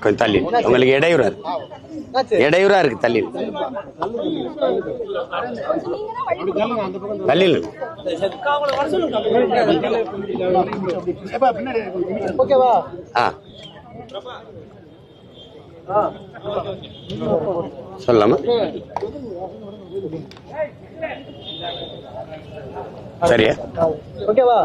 கொஞ்சம் தள்ளி. உங்களுக்கு இடையூறா இருக்கு. இடையூறா இருக்கு தள்ளி. தள்ளி ஓகேவா? ஆ. சொல்லலாமா சரியா? ஓகேவா?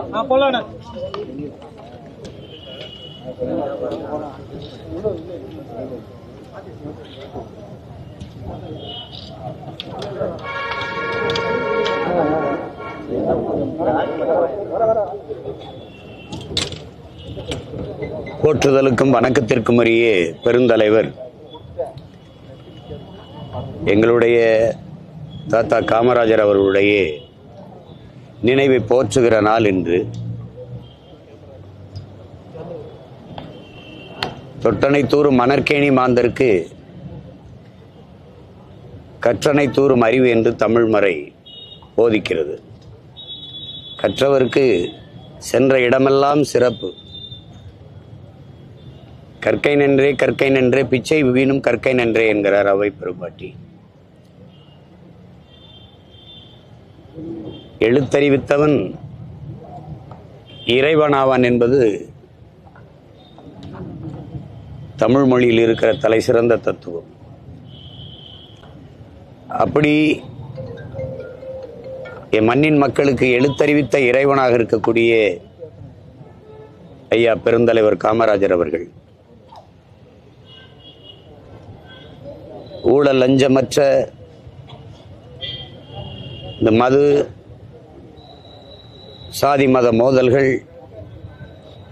போற்றுதலுக்கும் வணக்கத்திற்கும் உரிய பெருந்தலைவர். எங்களுடைய தாத்தா காமராஜர் அவர்களுடைய நினைவை போற்றுகிற நாள் இன்று. தொட்டனை தூரும் மணற்கேணி மாந்தருக்கு கற்றனை தூரும் அறிவு என்று தமிழ் மறை போதிக்கிறது. கற்றவருக்கு சென்ற இடமெல்லாம் சிறப்பு. கற்கை நன்றே கற்கை நன்றே பிச்சை வீணும் கற்கை நன்றே என்கிறார் அவை பெருபாட்டி எழுத்தறிவித்தவன் இறைவனாவான் என்பது தமிழ் மொழியில் இருக்கிற தலை சிறந்த தத்துவம். அப்படி என் மண்ணின் மக்களுக்கு எழுத்தறிவித்த இறைவனாக இருக்கக்கூடிய ஐயா பெருந்தலைவர் காமராஜர் அவர்கள் ஊழல் லஞ்சமற்ற இந்த மது சாதி மத மோதல்கள்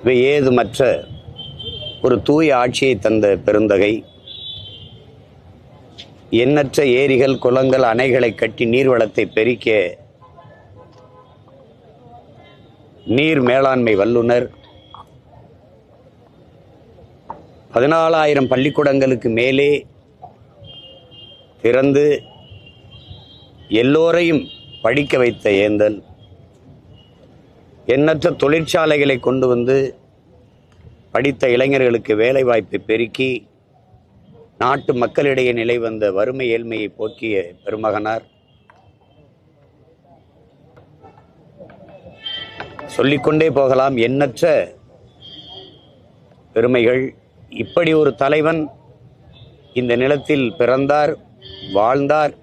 இவை ஏதுமற்ற ஒரு தூய ஆட்சியை தந்த பெருந்தகை. எண்ணற்ற ஏரிகள் குளங்கள் அணைகளை கட்டி நீர்வளத்தை பெருக்க நீர் மேலாண்மை வல்லுனர் பதினாலாயிரம் பள்ளிக்கூடங்களுக்கு மேலே திறந்து எல்லோரையும் படிக்க வைத்த ஏந்தல் எண்ணற்ற தொழிற்சாலைகளை கொண்டு வந்து படித்த இளைஞர்களுக்கு வேலைவாய்ப்பை பெருக்கி நாட்டு மக்களிடையே நிலை வந்த வறுமை ஏழ்மையை போக்கிய பெருமகனார். சொல்லிக்கொண்டே போகலாம் எண்ணற்ற பெருமைகள். இப்படி ஒரு தலைவன் இந்த நிலத்தில் பிறந்தார். வாழ்ந்தார்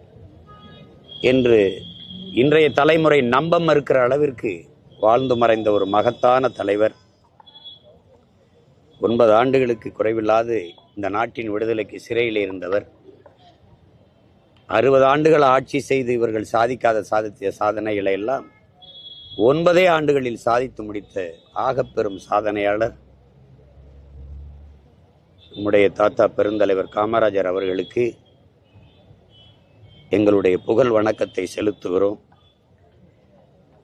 என்று இன்றைய தலைமுறை நம்ப மறுக்கிற அளவிற்கு வாழ்ந்து மறைந்த ஒரு மகத்தான தலைவர். ஒன்பது ஆண்டுகளுக்கு குறைவில்லாது இந்த நாட்டின் விடுதலைக்கு சிறையில் இருந்தவர். அறுபது ஆண்டுகள் ஆட்சி செய்து இவர்கள் சாதிக்காத சாதித்த சாதனைகளை எல்லாம் ஒன்பதே ஆண்டுகளில் சாதித்து முடித்த ஆகப்பெரும் சாதனையாளர் நம்முடைய தாத்தா பெருந்தலைவர் காமராஜர் அவர்களுக்கு எங்களுடைய புகழ் வணக்கத்தை செலுத்துகிறோம்.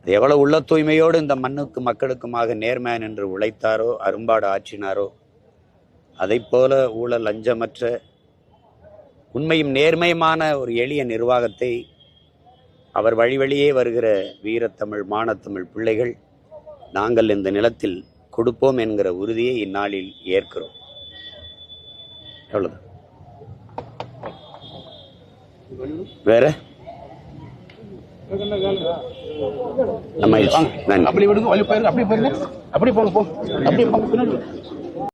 அது எவ்வளவு உள்ள தூய்மையோடு இந்த மண்ணுக்கு மக்களுக்குமாக நேர்மையான் என்று உழைத்தாரோ அரும்பாடு ஆற்றினாரோ அதை போல ஊழல் லஞ்சமற்ற உண்மையும் நேர்மையுமான ஒரு எளிய நிர்வாகத்தை அவர் வழி வழியே வருகிற வீரத்தமிழ் மானத்தமிழ் பிள்ளைகள் நாங்கள் இந்த நிலத்தில் கொடுப்போம் என்கிற உறுதியை இந்நாளில் ஏற்கிறோம். எவ்வளோதான் வேற? நம்ம அப்படி விடுங்க வழி போயிருங்க அப்படி போயிருங்க. அப்படி போங்க போ அப்படி போங்க பின்னாடி.